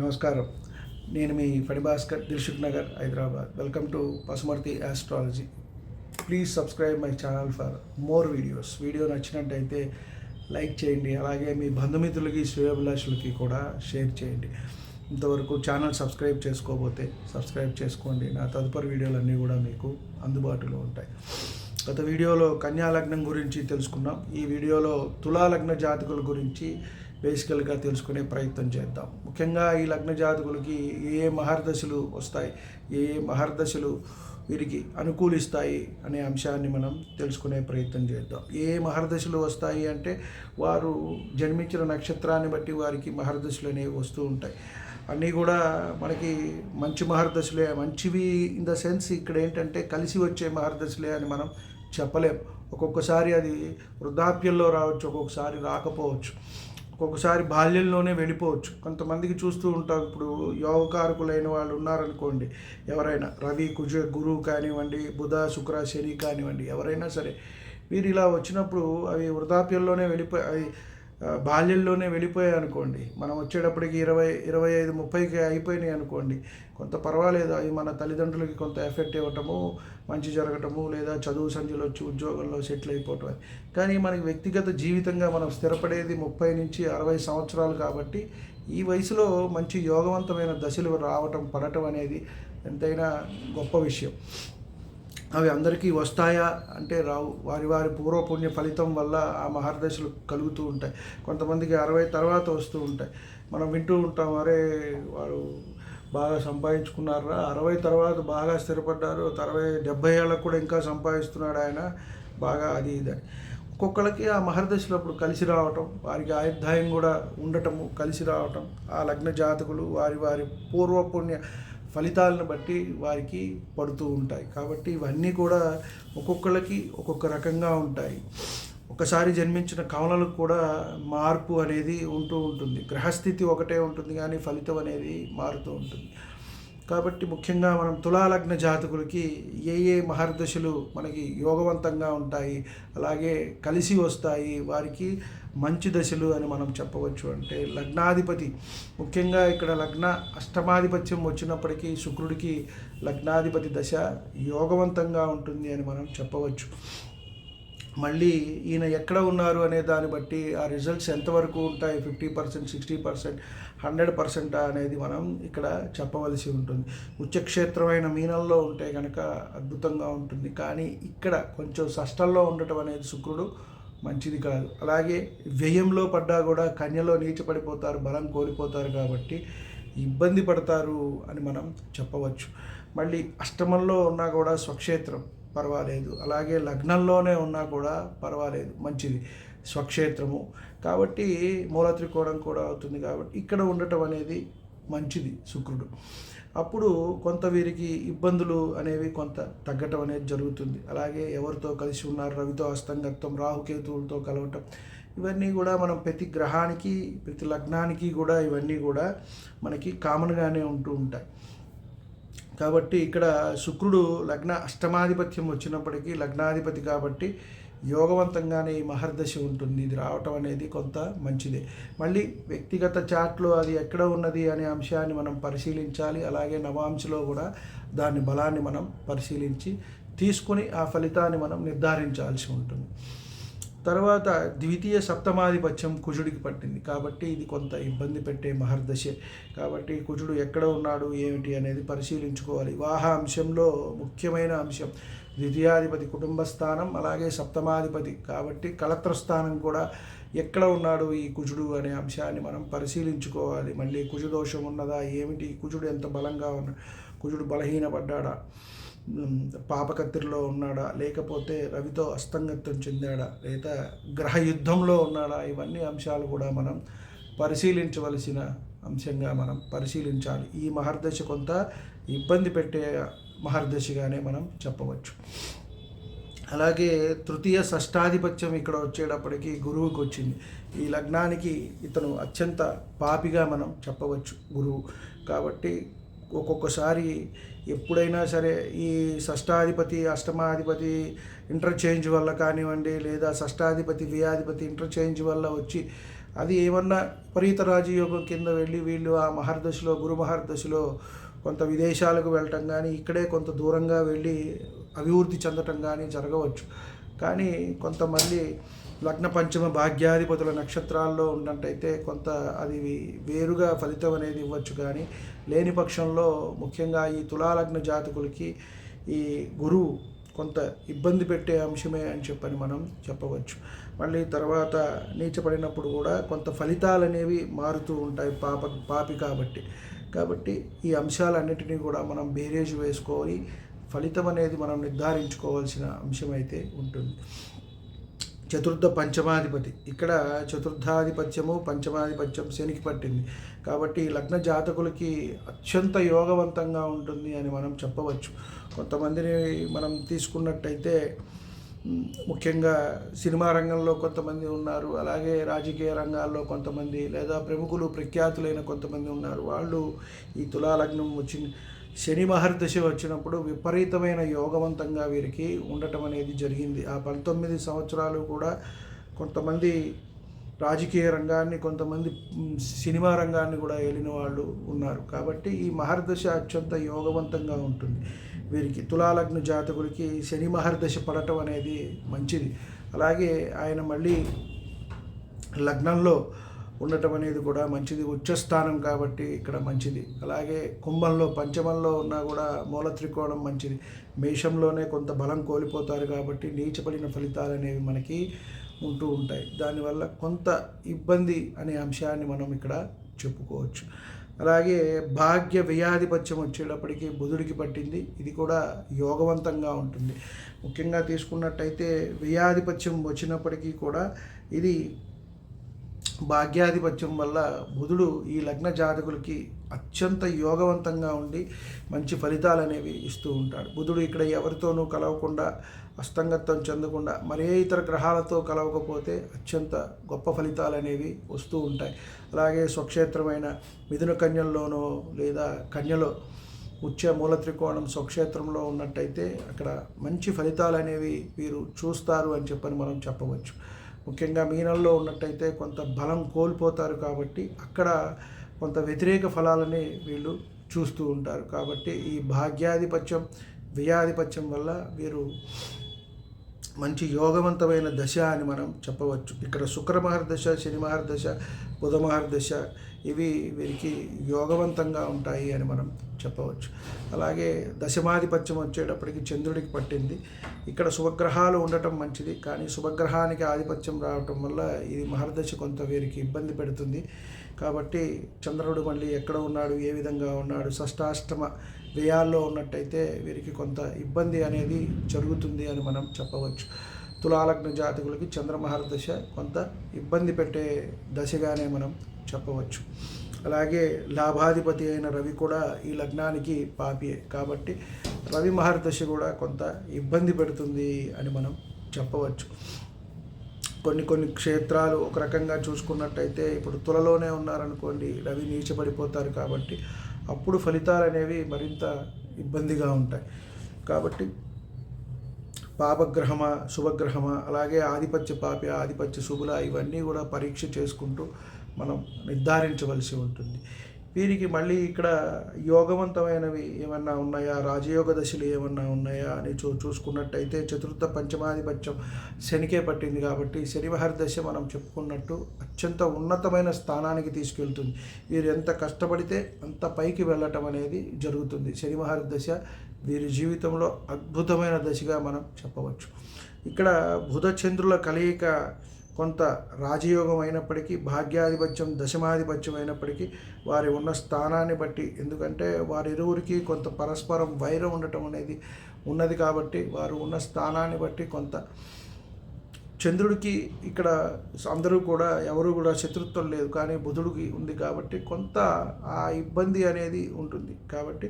నమస్కారం. నేను మీ Phanibhaskar Dilsukhnagar Hyderabad. Welcome to Pasumarthi astrology please subscribe my channel for more videos video నచ్చినట్టయితే like చేయండి. అలాగే మీ బంధుమిత్రులకి శ్రేయభిలాషులకి కూడా షేర్ చేయండి. ఇంతవరకు ఛానల్ సబ్స్క్రైబ్ చేసుకోకపోతే సబ్స్క్రైబ్ చేసుకోండి. నా తదుపరి వీడియోలన్నీ కూడా మీకు అందుబాటులో ఉంటాయి. గత వీడియోలో కన్యా లగ్నం గురించి తెలుసుకున్నాం. ఈ వీడియోలో తులా లగ్న జాతకుల గురించి బేసికల్గా తెలుసుకునే ప్రయత్నం చేద్దాం. ముఖ్యంగా ఈ లగ్న జాతకులకి ఏ ఏ మహర్దశలు వస్తాయి ఏ ఏ మహర్దశలు వీరికి అనుకూలిస్తాయి అనే అంశాన్ని మనం తెలుసుకునే ప్రయత్నం చేద్దాం. ఏ మహర్దశలు వస్తాయి అంటే వారు జన్మించిన నక్షత్రాన్ని బట్టి వారికి మహర్దశలు అనేవి వస్తూ ఉంటాయి. అన్నీ కూడా మనకి మంచి మహర్దశలే మంచివి ఇన్ ద సెన్స్ ఇక్కడ ఏంటంటే కలిసి వచ్చే మహర్దశలే అని మనం చెప్పలేం. ఒక్కొక్కసారి అది వృద్ధాప్యంలో రావచ్చు ఒక్కొక్కసారి రాకపోవచ్చు. ఒక్కొక్కసారి బాల్యంలోనే వెళ్ళిపోవచ్చు. కొంతమందికి చూస్తూ ఉంటాం. ఇప్పుడు యోగకారకులైన వాళ్ళు ఉన్నారనుకోండి ఎవరైనా రవి కుజ గురువు కానివ్వండి బుధ శుక్ర శని కానివ్వండి ఎవరైనా సరే వీరు ఇలా వచ్చినప్పుడు అవి వృద్ధాప్యంలోనే వెళ్ళిపోయి అవి బాల్యంలోనే వెళ్ళిపోయాయి అనుకోండి. మనం వచ్చేటప్పటికి ఇరవై ఇరవై ఐదు ముప్పైకి అయిపోయినాయి అనుకోండి. కొంత పర్వాలేదు. అవి మన తల్లిదండ్రులకి కొంత ఎఫెక్ట్ ఇవ్వటము మంచి జరగటము లేదా చదువు సంధ్యలో వచ్చి ఉద్యోగంలో సెటిల్ అయిపోవటం అని. కానీ మనకి వ్యక్తిగత జీవితంగా మనం స్థిరపడేది ముప్పై నుంచి అరవై సంవత్సరాలు కాబట్టి ఈ వయసులో మంచి యోగవంతమైన దశలు రావటం పడటం అనేది ఎంతైనా గొప్ప విషయం. అవి అందరికీ వస్తాయా అంటే రావు. వారి వారి పూర్వపుణ్య ఫలితం వల్ల ఆ మహర్దశలు కలుగుతూ ఉంటాయి. కొంతమందికి అరవై తర్వాత వస్తూ ఉంటాయి. మనం వింటూ ఉంటాం అరే వారు బాగా సంపాదించుకున్నారా? అరవై తర్వాత బాగా స్థిరపడ్డారు. అరవై డెబ్బై ఏళ్ళకు కూడా ఇంకా సంపాదిస్తున్నాడు ఆయన. బాగా అది ఇది ఒక్కొక్కళ్ళకి ఒక్కొక్కరికి ఆ మహర్దశలు అప్పుడు కలిసి రావటం వారికి ఆయుర్దాయం కూడా ఉండటము కలిసి రావటం. ఆ లగ్న జాతకులు వారి వారి పూర్వపుణ్య ఫలితాలను బట్టి వారికి పడుతూ ఉంటాయి. కాబట్టి ఇవన్నీ కూడా ఒక్కొక్కళ్ళకి ఒక్కొక్క రకంగా ఉంటాయి. ఒకసారి జన్మించిన కవలలకు కూడా మార్పు అనేది ఉంటూ ఉంటుంది. గ్రహస్థితి ఒకటే ఉంటుంది కానీ ఫలితం అనేది మారుతూ ఉంటుంది. కాబట్టి ముఖ్యంగా మనం తులాలగ్న జాతకులకి ఏ ఏ మహర్దశలు మనకి యోగవంతంగా ఉంటాయి అలాగే కలిసి వస్తాయి వారికి మంచి దశలు అని మనం చెప్పవచ్చు అంటే లగ్నాధిపతి. ముఖ్యంగా ఇక్కడ లగ్న అష్టమాధిపత్యం వచ్చినప్పటికీ శుక్రుడికి లగ్నాధిపతి దశ యోగవంతంగా ఉంటుంది అని మనం చెప్పవచ్చు. మళ్ళీ ఈయన ఎక్కడ ఉన్నారు అనే దాన్ని బట్టి ఆ రిజల్ట్స్ ఎంతవరకు ఉంటాయి? Fifty percent sixty percent hundred percent అనేది మనం ఇక్కడ చెప్పవలసి ఉంటుంది. ఉచ్చక్షేత్రమైన మీనంలో ఉంటే కనుక అద్భుతంగా ఉంటుంది. కానీ ఇక్కడ కొంచెం షష్టంలో ఉండటం అనేది శుక్రుడు మంచిది కాదు. అలాగే వ్యయంలో పడ్డా కూడా కన్యలో నీచపడిపోతారు బలం కోల్పోతారు కాబట్టి ఇబ్బంది పడతారు అని మనం చెప్పవచ్చు. మళ్ళీ అష్టమంలో ఉన్నా కూడా స్వక్షేత్రం పర్వాలేదు. అలాగే లగ్నంలోనే ఉన్నా కూడా పర్వాలేదు. మంచిది. స్వక్షేత్రము. కాబట్టి మూల త్రికోణం కూడా అవుతుంది కాబట్టి ఇక్కడ ఉండటం అనేది మంచిది శుక్రుడు. అప్పుడు కొంత వీరికి ఇబ్బందులు అనేవి కొంత తగ్గటం అనేది జరుగుతుంది. అలాగే ఎవరితో కలిసి ఉన్నారు? రవితో అస్తంగత్వం రాహుకేతువులతో కలవటం ఇవన్నీ కూడా మనం ప్రతి గ్రహానికి ప్రతి లగ్నానికి కూడా ఇవన్నీ కూడా మనకి కామన్గానే ఉంటూ ఉంటాయి. కాబట్టి ఇక్కడ శుక్రుడు లగ్న అష్టమాధిపత్యం వచ్చినప్పటికీ లగ్నాధిపతి కాబట్టి యోగవంతంగానే ఈ మహర్దశ ఉంటుంది. ఇది రావటం అనేది కొంత మంచిదే. మళ్ళీ వ్యక్తిగత చాట్లో అది ఎక్కడ ఉన్నది అనే అంశాన్ని మనం పరిశీలించాలి. అలాగే నవాంశలో కూడా దాని బలాన్ని మనం పరిశీలించి తీసుకొని ఆ ఫలితాన్ని మనం నిర్ధారించాల్సి ఉంటుంది. తర్వాత ద్వితీయ సప్తమాధిపత్యం కుజుడికి పట్టింది. కాబట్టి ఇది కొంత ఇబ్బంది పెట్టే మహర్దశే. కాబట్టి కుజుడు ఎక్కడ ఉన్నాడు ఏమిటి అనేది పరిశీలించుకోవాలి. వివాహ అంశంలో ముఖ్యమైన అంశం ద్వితీయాధిపతి కుటుంబ స్థానం అలాగే సప్తమాధిపతి. కాబట్టి కలత్ర స్థానం కూడా ఎక్కడ ఉన్నాడు ఈ కుజుడు అనే అంశాన్ని మనం పరిశీలించుకోవాలి. మళ్ళీ కుజుదోషం ఉన్నదా ఏమిటి? కుజుడు ఎంత బలంగా ఉన్నాడు కుజుడు బలహీనపడ్డాడా? పాపకత్తిరిలో ఉన్నాడా? లేకపోతే రవితో అస్తంగత్వం చెందాడా? లేదా గ్రహ యుద్ధంలో ఉన్నాడా? ఇవన్నీ అంశాలు కూడా మనం పరిశీలించవలసిన అంశంగా మనం పరిశీలించాలి. ఈ మహర్దశ కొంత ఇబ్బంది పెట్టే మహర్దశగానే మనం చెప్పవచ్చు. అలాగే తృతీయ షష్టాధిపత్యం ఇక్కడ వచ్చేటప్పటికి గురువుకి వచ్చింది. ఈ లగ్నానికి ఇతను అత్యంత పాపిగా మనం చెప్పవచ్చు గురువు. కాబట్టి ఒక్కొక్కసారి ఎప్పుడైనా సరే ఈ షష్టాధిపతి అష్టమాధిపతి ఇంటర్చేంజ్ వల్ల కానివ్వండి లేదా షష్టాధిపతి వ్యయాధిపతి ఇంటర్చేంజ్ వల్ల వచ్చి అది ఏమన్నా విపరీత రాజయోగం కింద వెళ్ళి వీళ్ళు ఆ మహర్దశలో గురు మహర్దశలో కొంత విదేశాలకు వెళ్ళటం కానీ ఇక్కడే కొంత దూరంగా వెళ్ళి అభివృద్ధి చెందటం కానీ జరగవచ్చు. కానీ కొంతమంది లగ్న పంచమ భాగ్యాధిపతుల నక్షత్రాల్లో ఉన్నట్టయితే కొంత అది వేరుగా ఫలితం అనేది ఇవ్వచ్చు. కానీ లేని పక్షంలో ముఖ్యంగా ఈ తులాలగ్న జాతకులకి ఈ గురువు కొంత ఇబ్బంది పెట్టే అంశమే అని చెప్పని మనం చెప్పవచ్చు. మళ్ళీ తర్వాత నీచపడినప్పుడు కూడా కొంత ఫలితాలు అనేవి మారుతూ ఉంటాయి పాప పాపి కాబట్టి. కాబట్టి ఈ అంశాలన్నిటినీ కూడా మనం బేరేజ్ వేసుకొని ఫలితం అనేది మనం నిర్ధారించుకోవాల్సిన అంశం అయితే ఉంటుంది. చతుర్థ పంచమాధిపతి. ఇక్కడ చతుర్థాధిపత్యము పంచమాధిపత్యం శనికి పట్టింది. కాబట్టి లగ్న జాతకులకి అత్యంత యోగవంతంగా ఉంటుంది అని మనం చెప్పవచ్చు. కొంతమందిని మనం తీసుకున్నట్టయితే ముఖ్యంగా సినిమా రంగంలో కొంతమంది ఉన్నారు. అలాగే రాజకీయ రంగాల్లో కొంతమంది లేదా ప్రముఖులు ప్రఖ్యాతులైన కొంతమంది ఉన్నారు. వాళ్ళు ఈ తులాలగ్నం వచ్చింది. శని మహర్దశ వచ్చినప్పుడు విపరీతమైన యోగవంతంగా వీరికి ఉండటం అనేది జరిగింది. ఆ పంతొమ్మిది సంవత్సరాలు కూడా కొంతమంది రాజకీయ రంగాన్ని కొంతమంది సినిమా రంగాన్ని కూడా ఏలిన వాళ్ళు ఉన్నారు. కాబట్టి ఈ మహర్దశ అత్యంత యోగవంతంగా ఉంటుంది. వీరికి తులాలగ్న జాతకులకి శని మహర్దశ పడటం అనేది మంచిది. అలాగే ఆయన మళ్ళీ లగ్నంలో ఉండటం అనేది కూడా మంచిది. ఉచ్చస్థానం కాబట్టి ఇక్కడ మంచిది. అలాగే కుంభంలో పంచమంలో ఉన్నా కూడా మూల త్రికోణం మంచిది. మేషంలోనే కొంత బలం కోల్పోతారు కాబట్టి నీచపడిన ఫలితాలు అనేవి మనకి ఉంటూ ఉంటాయి. దానివల్ల కొంత ఇబ్బంది అనే అంశాన్ని మనం ఇక్కడ చెప్పుకోవచ్చు. అలాగే భాగ్య వ్యయాధిపత్యం వచ్చేటప్పటికి బుధుడికి పట్టింది. ఇది కూడా యోగవంతంగా ఉంటుంది. ముఖ్యంగా తీసుకున్నట్టయితే వ్యయాధిపత్యం వచ్చినప్పటికీ కూడా ఇది భాగ్యాధిపత్యం వల్ల బుధుడు ఈ లగ్న జాతకులకి అత్యంత యోగవంతంగా ఉండి మంచి ఫలితాలు అనేవి ఇస్తూ ఉంటాడు. బుధుడు ఇక్కడ ఎవరితోనూ కలవకుండా అస్తంగత్వం చెందకుండా మరే ఇతర గ్రహాలతో కలవకపోతే అత్యంత గొప్ప ఫలితాలు అనేవి వస్తూ ఉంటాయి. అలాగే స్వక్షేత్రమైన మిథున కన్యల్లోనో లేదా కన్యలో ఉచ్చ మూల త్రికోణం స్వక్షేత్రంలో ఉన్నట్టయితే అక్కడ మంచి ఫలితాలు అనేవి వీరు చూస్తారు అని చెప్పని మనం చెప్పవచ్చు. ముఖ్యంగా మీనంలో ఉన్నట్టయితే కొంత బలం కోల్పోతారు కాబట్టి అక్కడ కొంత వ్యతిరేక ఫలాలని వీళ్ళు చూస్తూ ఉంటారు. కాబట్టి ఈ భాగ్యాధిపత్యం వ్యయాధిపత్యం వల్ల వీరు మంచి యోగవంతమైన దశ అని మనం చెప్పవచ్చు. ఇక్కడ శుక్ర మహర్దశ శని మహర్దశ బుధ మహర్దశ ఇవి వీరికి యోగవంతంగా ఉంటాయి అని మనం చెప్పవచ్చు. అలాగే దశమాధిపత్యం వచ్చేటప్పటికి చంద్రుడికి పట్టింది. ఇక్కడ శుభగ్రహాలు ఉండటం మంచిది కానీ శుభగ్రహానికి ఆధిపత్యం రావటం వల్ల ఇది మహర్దశ కొంత వీరికి ఇబ్బంది పెడుతుంది. కాబట్టి చంద్రుడు మళ్ళీ ఎక్కడ ఉన్నాడు ఏ విధంగా ఉన్నాడు షష్టాష్టమ వ్యయాల్లో ఉన్నట్టయితే వీరికి కొంత ఇబ్బంది అనేది జరుగుతుంది అని మనం చెప్పవచ్చు. తులాలగ్న జాతకులకి చంద్రమహర్దశ కొంత ఇబ్బంది పెట్టే దశగానే మనం చెప్పవచ్చు. అలాగే లాభాధిపతి అయిన రవి కూడా ఈ లగ్నానికి పాపియే. కాబట్టి రవి మహర్దశ కూడా కొంత ఇబ్బంది పెడుతుంది అని మనం చెప్పవచ్చు. కొన్ని కొన్ని క్షేత్రాలు ఒక రకంగా చూసుకున్నట్టయితే ఇప్పుడు తులలోనే ఉన్నారనుకోండి రవి నీచబడిపోతారు కాబట్టి అప్పుడు ఫలితాలు అనేవి మరింత ఇబ్బందిగా ఉంటాయి. కాబట్టి పాపగ్రహమా శుభగ్రహమా అలాగే ఆధిపత్య పాపి ఆధిపత్య శుభుల ఇవన్నీ కూడా పరీక్ష చేసుకుంటూ మనం నిర్ధారించవలసి ఉంటుంది. వీరికి మళ్ళీ ఇక్కడ యోగవంతమైనవి ఏమన్నా ఉన్నాయా? రాజయోగ దశలు ఏమన్నా ఉన్నాయా అని చూ చూసుకున్నట్టయితే చతుర్థ పంచమాధిపత్యం శనికే పట్టింది కాబట్టి శనివహర దశ మనం చెప్పుకున్నట్టు అత్యంత ఉన్నతమైన స్థానానికి తీసుకెళ్తుంది. వీరు ఎంత కష్టపడితే అంత పైకి వెళ్ళటం అనేది జరుగుతుంది. శనివహర దశ వీరి జీవితంలో అద్భుతమైన దశగా మనం చెప్పవచ్చు. ఇక్కడ బుధ చంద్రుల కలయిక కొంత రాజయోగం అయినప్పటికీ భాగ్యాధిపత్యం దశమాధిపత్యం అయినప్పటికీ వారి ఉన్న స్థానాన్ని బట్టి. ఎందుకంటే వారిరువురికి కొంత పరస్పరం వైరం ఉండటం అనేది ఉన్నది కాబట్టి వారు ఉన్న స్థానాన్ని బట్టి కొంత చంద్రుడికి ఇక్కడ అందరూ కూడా ఎవరు కూడా శత్రుత్వం లేదు. కానీ బుధుడికి ఉంది కాబట్టి కొంత ఆ ఇబ్బంది అనేది ఉంటుంది. కాబట్టి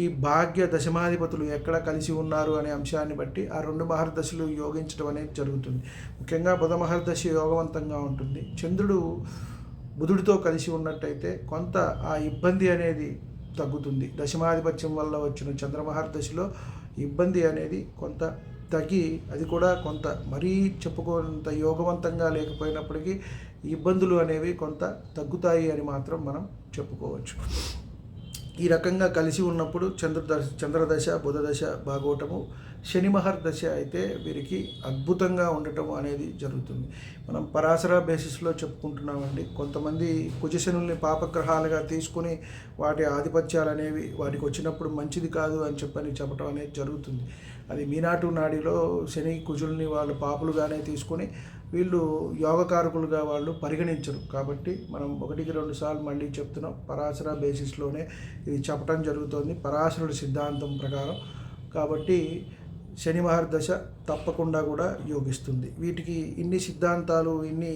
ఈ భాగ్య దశమాధిపతులు ఎక్కడ కలిసి ఉన్నారు అనే అంశాన్ని బట్టి ఆ రెండు మహర్దశలు యోగించడం అనేది జరుగుతుంది. ముఖ్యంగా బుధ మహర్దశ యోగవంతంగా ఉంటుంది. చంద్రుడు బుధుడితో కలిసి ఉన్నట్టయితే కొంత ఆ ఇబ్బంది అనేది తగ్గుతుంది. దశమాధిపత్యం వల్ల వచ్చిన చంద్రమహర్దశలో ఇబ్బంది అనేది కొంత తగ్గి అది కూడా కొంత మరీ చెప్పుకోనంత యోగవంతంగా లేకపోయినప్పటికీ ఇబ్బందులు అనేవి కొంత తగ్గుతాయి అని మాత్రం మనం చెప్పుకోవచ్చు. ఈ రకంగా కలిసి ఉన్నప్పుడు చంద్రదశ చంద్రదశ బుధదశ బాగోవటము శనిమహర్ దశ అయితే వీరికి అద్భుతంగా ఉండటం అనేది జరుగుతుంది. మనం పరాశర బేసిస్లో చెప్పుకుంటున్నామండి. కొంతమంది కుజశనుల్ని పాపగ్రహాలుగా తీసుకుని వాటి ఆధిపత్యాలు అనేవి వాటికి వచ్చినప్పుడు మంచిది కాదు అని చెప్పని చెప్పడం అనేది జరుగుతుంది. అది మీనాటు నాడిలో శని కుజుల్ని వాళ్ళు పాపులుగానే తీసుకొని వీళ్ళు యోగకారకులుగా వాళ్ళు పరిగణించరు. కాబట్టి మనం ఒకటికి రెండు సార్లు మళ్ళీ చెప్తున్నాం పరాశర బేసిస్లోనే ఇది చెప్పడం జరుగుతోంది. పరాశరుడి సిద్ధాంతం ప్రకారం. కాబట్టి శని మహర్దశ తప్పకుండా కూడా యోగిస్తుంది. వీటికి ఇన్ని సిద్ధాంతాలు ఇన్ని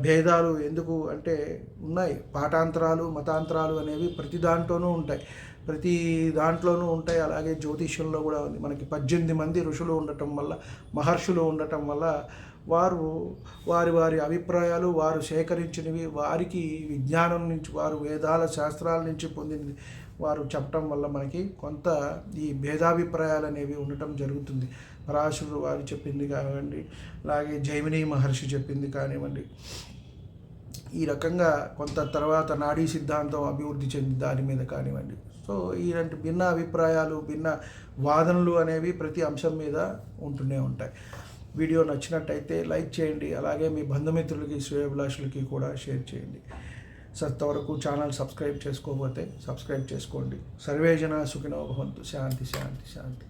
భేదాలు ఎందుకు అంటే ఉన్నాయి. పాఠాంతరాలు మతాంతరాలు అనేవి ప్రతి దాంట్లోనూ ఉంటాయి. ప్రతి దాంట్లోనూ ఉంటాయి. అలాగే జ్యోతిష్యంలో కూడా ఉంది. మనకి పద్దెనిమిది మంది ఋషులు ఉండటం వల్ల మహర్షులు ఉండటం వల్ల వారు వారి వారి అభిప్రాయాలు వారు సేకరించినవి వారికి విజ్ఞానం నుంచి వారు వేదాల శాస్త్రాల నుంచి పొందినది వారు చెప్పటం వల్ల మనకి కొంత ఈ భేదాభిప్రాయాలు అనేవి ఉండటం జరుగుతుంది. పరాశుడు వారు చెప్పింది కానివ్వండి అలాగే జైమిని మహర్షి చెప్పింది కానివ్వండి. ఈ రకంగా కొంత తర్వాత నాడీ సిద్ధాంతం అభివృద్ధి చెంది దాని మీద కానివ్వండి. సో ఇలాంటి భిన్న అభిప్రాయాలు భిన్న వాదనలు అనేవి ప్రతి అంశం మీద ఉంటూనే ఉంటాయి. వీడియో నచ్చినట్టయితే లైక్ చేయండి. అలాగే మీ బంధుమిత్రులకి శ్రేయభిలాషులకి కూడా షేర్ చేయండి. సత్తవరకు ఛానల్ సబ్స్క్రైబ్ చేసుకోకపోతే సబ్స్క్రైబ్ చేసుకోండి. సర్వేజన సుఖినో భవంతు. శాంతి శాంతి శాంతి.